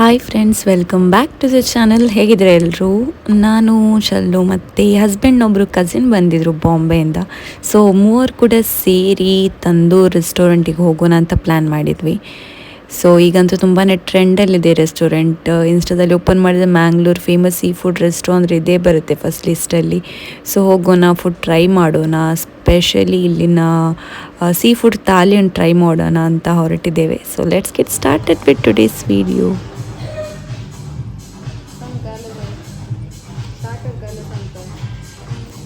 Hi friends welcome back to the channel ಹೇಗಿದ್ರೆ ಎಲ್ಲರೂ ನಾನು ಶಲ್ಲು ಮತ್ತು ಹಸ್ಬೆಂಡ್ನೊಬ್ಬರು ಕಸಿನ್ ಬಂದಿದ್ದರು ಬಾಂಬೆಯಿಂದ. ಸೊ ಮೂವರು ಕೂಡ ಸೇರಿ ತಂದು ರೆಸ್ಟೋರೆಂಟಿಗೆ ಹೋಗೋಣ ಅಂತ ಪ್ಲ್ಯಾನ್ ಮಾಡಿದ್ವಿ. ಸೊ ಈಗಂತೂ ತುಂಬಾ ಟ್ರೆಂಡಲ್ಲಿದೆ ರೆಸ್ಟೋರೆಂಟ್ ಇನ್ಸ್ಟಾದಲ್ಲಿ ಓಪನ್ ಮಾಡಿದ Mangalore famous sea food resto ಅಂದರೆ ಇದೇ ಬರುತ್ತೆ ಫಸ್ಟ್ ಲಿಸ್ಟಲ್ಲಿ ಸೊ ಹೋಗೋಣ ಫುಡ್ ಟ್ರೈ ಮಾಡೋಣ ಸ್ಪೆಷಲಿ ಇಲ್ಲಿನ ಸೀ ಫುಡ್ ತಾಲಿಯನ್ನು ಟ್ರೈ ಮಾಡೋಣ ಅಂತ ಹೊರಟಿದ್ದೇವೆ. So let's get started with today's video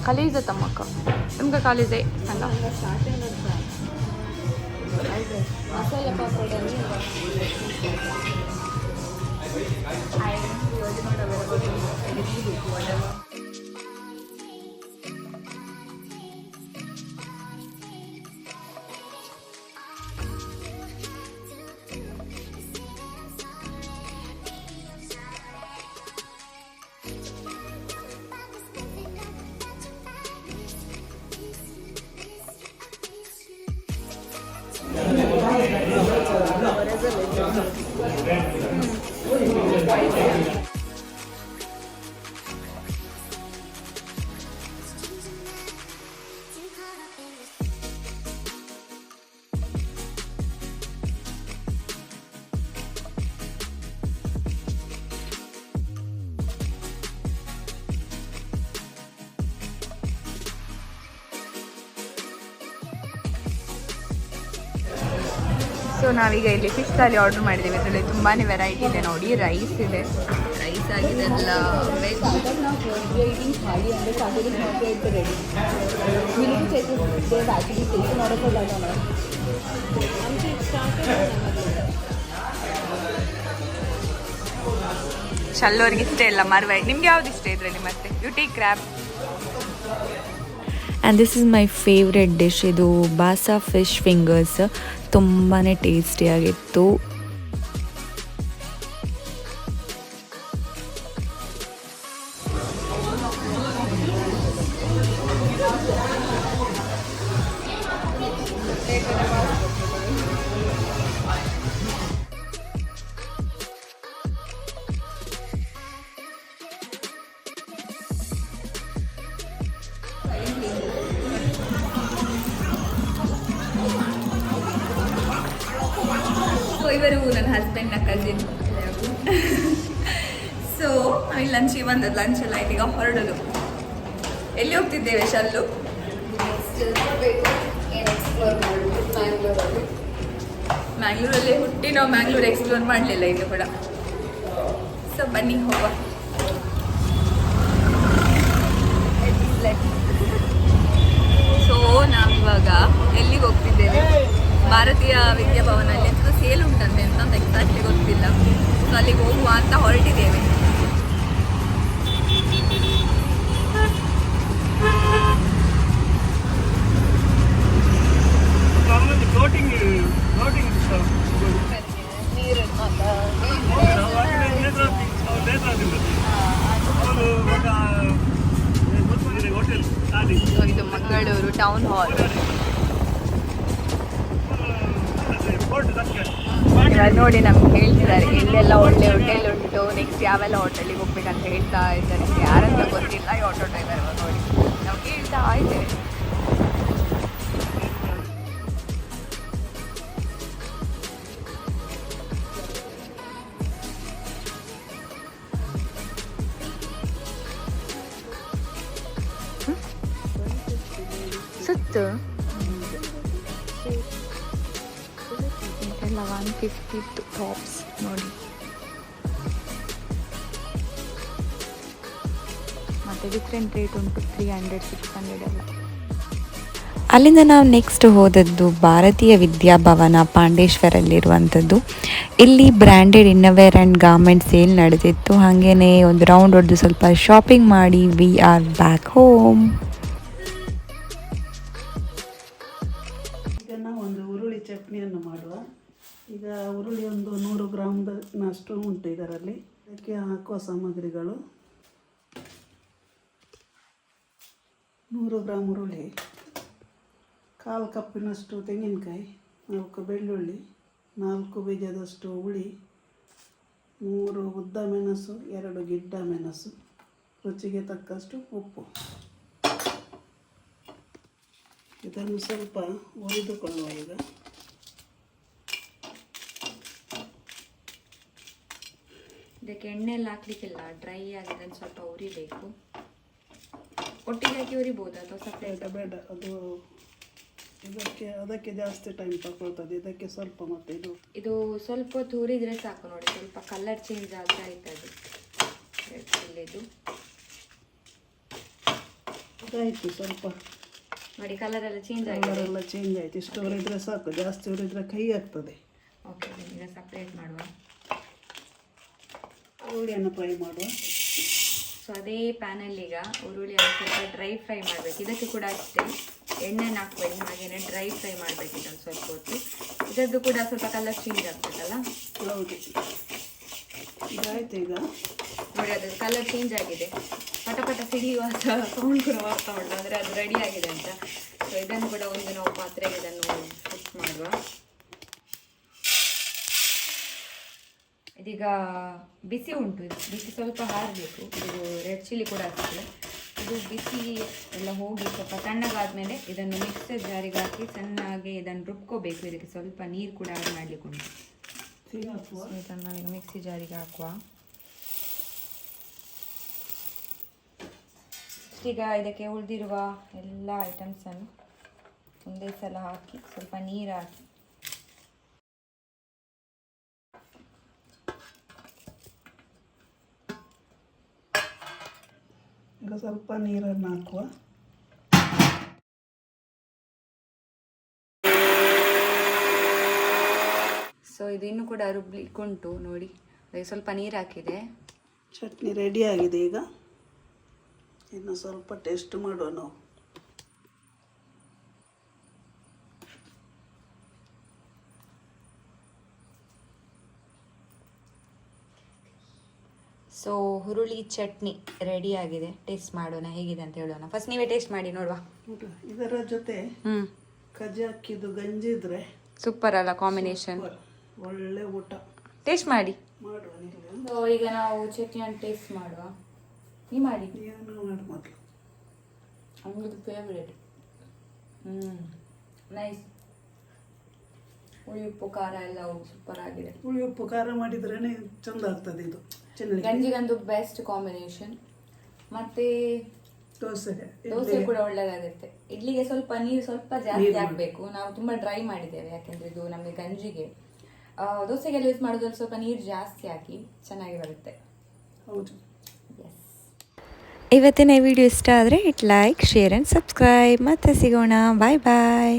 college ತಮ್ಮಕ್ಕ. ನಿಮ್ಗೆ ಕಾಲೇಜ್ ಸಂಘ ಮಸಾಲೆ ಪಾಪಡಲ್ಲಿ 嗯，我也怀。ಸೊ ನಾವೀಗ ಇಲ್ಲಿ ಫಿಶ್ ಥಾಲಿ ಆರ್ಡರ್ ಮಾಡಿದ್ದೀವಿ. ಇದರಲ್ಲಿ ತುಂಬಾ ವೆರೈಟಿ ಇದೆ. ನೋಡಿ ರೈಸ್ ಇದೆ. ರೈಸ್ ಆಗಿದೆ ಎಲ್ಲ ವೆಜ್ ಚಲ್ಲೋರ್ಗೆ ಇಷ್ಟ ಇಲ್ಲ, ಮರ್ವೆ. ನಿಮ್ಗೆ ಯಾವ್ದು ಇಷ್ಟ ಇದರಲ್ಲಿ ಮತ್ತೆ? You take crab and this is my favourite dish ಇದು ಬಾಸಾ ಫಿಶ್ ಫಿಂಗರ್ಸ್ ತುಂಬಾ ಟೇಸ್ಟಿಯಾಗಿತ್ತು ಇವರು ನನ್ನ ಹಸ್ಬೆಂಡ್ನ ಕಸಿನ್ ಸೊ ಇಲ್ಲಿ ಲಂಚಿಗೆ ಬಂದದ್ದು ಲಂಚ್ ಎಲ್ಲ ಆಯ್ತು ಈಗ ಎಲ್ಲಿ ಹೋಗ್ತಿದ್ದೇವೆ ಶಲ್ಲು? ಮ್ಯಾಂಗ್ಳೂರಲ್ಲೇ ಹುಟ್ಟಿ ನಾವು ಮ್ಯಾಂಗ್ಳೂರ್ ಎಕ್ಸ್ಪ್ಲೋರ್ ಮಾಡಲಿಲ್ಲ ಇನ್ನು ಕೂಡ. ಸೊ ಬನ್ನಿ, ಹೋಗುವ. ಸೊ ನಾವಿವಾಗ ಎಲ್ಲಿಗೆ ಹೋಗ್ತಿದ್ದೇವೆ? ಭಾರತೀಯ ವಿದ್ಯಾಭವನಲ್ಲಿ ಎಂತ ಸೇಲ್ ಉಂಟಂತೆ ಅಂತ ಎಕ್ಸಾಕ್ಟ್ಲಿ ಗೊತ್ತಿಲ್ಲ. ಸೊ ಅಲ್ಲಿಗೆ ಹೋಗುವ ಅಂತ ಹೊರಟಿದ್ದೇವೆ. ಇದು ಮಂಗಳೂರು ಟೌನ್ ಹಾಲ್ ನೋಡಿ ನಮ್ಗೆ ಹೇಳ್ತಿದ್ದಾರೆ ಇಲ್ಲೆಲ್ಲ ಒಳ್ಳೆ ಹೋಟೆಲ್ ಉಂಟು ನೆಕ್ಸ್ಟ್ ಯಾವೆಲ್ಲ ಹೋಟೆಲಿಗೆ ಹೋಗ್ಬೇಕಂತ ಹೇಳ್ತಾ ಇದ್ದಾರೆ. ಯಾರಂತ ಗೊತ್ತಿಲ್ಲ, ಈ ಆಟೋ ಡ್ರೈವರ್ ನೋಡಿ. ನಾವು ಕೇಳ್ತಾ ಇದ್ದೇವೆ ಸುತ್ತು. ಒನ್ ಫಿಫ್ಟಿ ಟಾಪ್ಸ್ ನೋಡಿ. ಮತ್ತು ಡಿಫ್ರೆಂಟ್ ರೇಟ್ ಉಂಟು ತ್ರೀ ಹಂಡ್ರೆಡ್ ಸಿಕ್ಸ್ ಹಂಡ್ರೆಡ್ ಎಲ್ಲ. ಅಲ್ಲಿಂದ ನಾವು ನೆಕ್ಸ್ಟ್ ಹೋದದ್ದು ಭಾರತೀಯ ವಿದ್ಯಾಭವನ ಪಾಂಡೇಶ್ವರಲ್ಲಿರುವಂಥದ್ದು. ಇಲ್ಲಿ branded innerwear and garment sale ನಡೆದಿತ್ತು. ಹಾಗೆಯೇ ಒಂದು ರೌಂಡ್ ಹೊಡೆದು ಸ್ವಲ್ಪ ಶಾಪಿಂಗ್ ಮಾಡಿ ವಿ ಆರ್ ಬ್ಯಾಕ್ ಹೋಮ್ ಈಗ ಹುರುಳಿ ಒಂದು ನೂರು ಗ್ರಾಮ್ದಷ್ಟು ಉಂಟು ಇದರಲ್ಲಿ. ಅದಕ್ಕೆ ಹಾಕುವ ಸಾಮಗ್ರಿಗಳು. ನೂರು ಗ್ರಾಮ್ ಹುರುಳಿ ಕಾಲು ಕಪ್ಪಿನಷ್ಟು ತೆಂಗಿನಕಾಯಿ, ನಾಲ್ಕು ಬೆಳ್ಳುಳ್ಳಿ, ನಾಲ್ಕು ಬೀಜದಷ್ಟು ಹುಳಿ, ಮೂರು ಉದ್ದ ಮೆಣಸು, ಎರಡು ಗಿಡ್ಡ ಮೆಣಸು, ರುಚಿಗೆ ತಕ್ಕಷ್ಟು ಉಪ್ಪು. ಇದನ್ನು ಸ್ವಲ್ಪ ಹುರಿದುಕೊಳ್ಳುವ ಈಗ. ಇದಕ್ಕೆ ಎಣ್ಣೆ ಎಲ್ಲ ಹಾಕ್ಲಿಕ್ಕಿಲ್ಲ ಡ್ರೈ ಆಗಿದೆ ಸ್ವಲ್ಪ ಉರಿಬೇಕು. ಒಟ್ಟಿಗೆ ಹಾಕಿ ಉರಿಬೋದು ಅಥವಾ ಸಪ್ರೇಟ್ ಬೇಡ ಬೇಡ. ಅದು ಇದಕ್ಕೆ ಅದಕ್ಕೆ ಜಾಸ್ತಿ ಟೈಮ್ ತಗೊಳ್ತದೆ ಇದಕ್ಕೆ ಸ್ವಲ್ಪ ಮತ್ತೆ ಇದು ಇದು ಸ್ವಲ್ಪ ಹೊತ್ತು ಹುರಿದ್ರೆ ಸಾಕು ನೋಡಿ ಸ್ವಲ್ಪ ಕಲರ್ ಚೇಂಜ್ ಆಗ್ತಾ ಆಯ್ತದು ರೆಡ್ ಚಿಲ್ಲಿದು ಇದಾಯಿತು ಸ್ವಲ್ಪ. ನೋಡಿ ಕಲರ್ ಎಲ್ಲ ಚೇಂಜ್ ಆಗಿದೆ. ಎಲ್ಲ ಚೇಂಜ್ ಆಯಿತು. ಇಷ್ಟು ಉರಿದ್ರೆ ಸಾಕು. ಜಾಸ್ತಿ ಉರಿದ್ರೆ ಕೈ ಆಗ್ತದೆ. ಓಕೆ ಸಪ್ರೇಟ್ ಮಾಡುವ. ಈರುಳ್ಳಿಯನ್ನು ಫ್ರೈ ಮಾಡುವ. ಸೊ ಅದೇ ಪ್ಯಾನಲ್ಲೀಗ ಅದು ಸ್ವಲ್ಪ ಡ್ರೈ ಫ್ರೈ ಮಾಡಬೇಕು. ಇದಕ್ಕೆ ಕೂಡ ಅಷ್ಟೇ ಎಣ್ಣೆನ ಹಾಕ್ಬೇಕು. ಹಾಗೇನೆ ಡ್ರೈ ಫ್ರೈ ಮಾಡಬೇಕು ಇದನ್ನು ಸ್ವಲ್ಪ ಹೊತ್ತು. ಇದರದ್ದು ಕೂಡ ಸ್ವಲ್ಪ ಕಲರ್ ಚೇಂಜ್ ಆಗ್ಬೇಕಲ್ಲ ಹೌದು. ಇದಾಯ್ತು ಈಗ. ನೋಡಿ ಅದು ಕಲರ್ ಚೇಂಜ್ ಆಗಿದೆ. ಪಟ ಪಟ ಸಿಡಿಯುವ ಸೌಂಡ್ ಕೂಡ ಬರ್ತಾ ಉಂಟು. ಅಂದರೆ ಅದು ರೆಡಿ ಆಗಿದೆ ಅಂತ. ಸೊ ಇದನ್ನು ಕೂಡ ಒಂದು ನಾವು ಪಾತ್ರೆಗೆ ಇದನ್ನು ಫಿಕ್ಸ್ ಮಾಡುವ. ಇದೀಗ ಬಿಸಿ ಉಂಟು. ಇದು ಬಿಸಿ ಸ್ವಲ್ಪ ಹಾರಬೇಕು. ಇದು ರೆಡ್ ಚಿಲ್ಲಿ ಕೂಡ ಆಗ್ತದೆ. ಇದು ಬಿಸಿ ಎಲ್ಲ ಹೋಗಿ ಸ್ವಲ್ಪ ತಣ್ಣಗಾದ್ಮೇಲೆ ಇದನ್ನು ಮಿಕ್ಸರ್ ಜಾರಿಗೆ ಹಾಕಿ ಚೆನ್ನಾಗಿ ಇದನ್ನು ರುಬ್ಕೋಬೇಕು. ಇದಕ್ಕೆ ಸ್ವಲ್ಪ ನೀರು ಕೂಡ ಆ್ಯಡ್ ಮಾಡಲಿಕ್ಕೆ ಉಂಟು. ಇದನ್ನು ನಾವೀಗ ಮಿಕ್ಸಿ ಜಾರಿಗೆ ಹಾಕುವ. ಈಗ ಇದಕ್ಕೆ ಉಳಿದಿರುವ ಎಲ್ಲ ಐಟಮ್ಸನ್ನು ಒಂದೇ ಸಲ ಹಾಕಿ ಸ್ವಲ್ಪ ನೀರು ಹಾಕಿ. ಈಗ ಸ್ವಲ್ಪ ನೀರನ್ನು ಹಾಕುವ. ಸೊ ಇದು ಇನ್ನೂ ಕೂಡ ರುಬ್ಲಿಕ್ಕುಂಟು ನೋಡಿ. ಅದಕ್ಕೆ ಸ್ವಲ್ಪ ನೀರು ಹಾಕಿದೆ. ಚಟ್ನಿ ರೆಡಿ ಆಗಿದೆ ಈಗ. ಇನ್ನು ಸ್ವಲ್ಪ ಟೇಸ್ಟ್ ಮಾಡುವ ನಾವು. ಸೊ ಹುರುಳಿ ಚಟ್ನಿ ರೆಡಿ ಆಗಿದೆ. ಟೇಸ್ಟ್ ಮಾಡೋಣ. ಹೇಗಿದೆ ಅಂತ ಹೇಳೋಣ. ಫಸ್ಟ್ ನೀವೇ ಟೇಸ್ಟ್ ಮಾಡಿ ನೋಡುವ. ಇದರ ಜೊತೆ ಹ್ಞೂ ಕಜ್ಜಿ ಅಕ್ಕಿದು ಗಂಜಿ ಇದ್ರೆ ಸೂಪರ್ ಅಲ್ಲ ಕಾಂಬಿನೇಷನ್ ಒಳ್ಳೆ ಊಟ. ಟೇಸ್ಟ್ ಮಾಡಿ. ಸೊ ಈಗ ನಾವು ಚಟ್ನಿಯನ್ನು ಟೇಸ್ಟ್ ಮಾಡುವ. ನೀ ಮಾಡಿ. ಅವಳದು ಫೇವ್ರೇಟ್ ಹ್ಞೂ ನೈಸ್ ಹುಳಿ ಉಪ್ಪು ಖಾರ ಎಲ್ಲ ಸೂಪರ್ ಆಗಿದೆ. ಹುಳಿ ಉಪ್ಪು ಖಾರ ಮಾಡಿದ್ರೇನೆ ಚಂದ ಆಗ್ತದೆ ಇದು. ಗಂಜಿಗಂದು ಬೆಸ್ಟ್ ಕಾಂಬಿನೇಷನ್ ಮತ್ತೆ ದೋಸೆಗೆ ದೋಸೆ ಕೂಡ ಒಳ್ಳೆದಾಗುತ್ತೆ. ಇಡ್ಲಿಗೆ ಸ್ವಲ್ಪ ನೀರು ಸ್ವಲ್ಪ ಜಾಸ್ತಿ ಹಾಕಬೇಕು. ನಾವು ತುಂಬಾ ಡ್ರೈ ಮಾಡಿದ್ದೇವೆ ಯಾಕೆಂದ್ರೆ ಇದು ನಮಗೆ ಗಂಜಿಗೆ. ದೋಸೆಗೆ ದೋಸೆಗೆಲ್ಲ ಯೂಸ್ ಮಾಡೋದ್ರಲ್ಲಿ ಸ್ವಲ್ಪ ನೀರು ಜಾಸ್ತಿ ಹಾಕಿ ಚೆನ್ನಾಗಿ ಬರುತ್ತೆ. ಹೌದು. ಎಸ್ ಇವತ್ತಿನ ವಿಡಿಯೋ ಇಷ್ಟ ಆದರೆ it like share and subscribe ಮತ್ತೆ ಸಿಗೋಣ. ಬಾಯ್ ಬಾಯ್